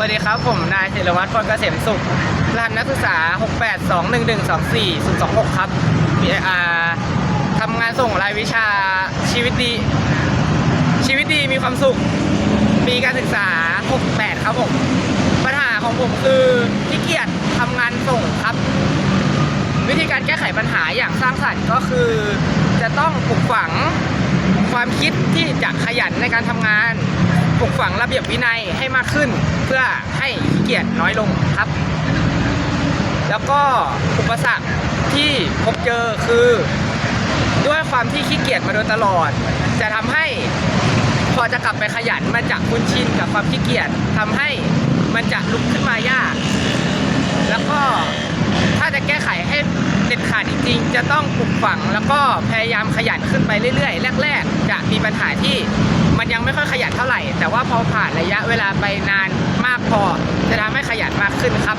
วัสดีครับ ผมนายศิรวัตรพลเกษมสุขรหัสนักศึกษา 6821124 026 ครับมีอ่าทำงานส่งรายวิชาชีวิตดี ชีวิตดีมีความสุข ปีการศึกษา 68 ครับผม ปัญหาของผมคือขี้เกียจทำงานส่งครับ วิธีการแก้ไขปัญหาอย่างสร้างสรรค์ก็คือ จะต้องปลูกฝัง ความคิดที่จะขยันในการทำงานปลูกฝังระเบียบวินัยให้มากขึ้น เพื่อให้ขี้เกียจน้อยลงครับ แล้วก็อุปสรรคที่พบเจอคือ ด้วยความที่ขี้เกียจมาโดยตลอด จะทำให้พอจะกลับไปขยันมันจะคุ้นชินกับความขี้เกียจทำให้มันจะลุกขึ้นมายาก แล้วก็ถ้าจะแก้ไขให้เด็ดขาดจริงๆจะต้องปลูกฝัง แล้วก็พยายามขยันขึ้นไปเรื่อยๆ แรก จะมีปัญหาที่มันยังไม่ค่อยขยันเท่าไหร่ แต่ว่าพอผ่านระยะเวลาไปนานมากพอ จะทำให้ขยันมากขึ้นครับ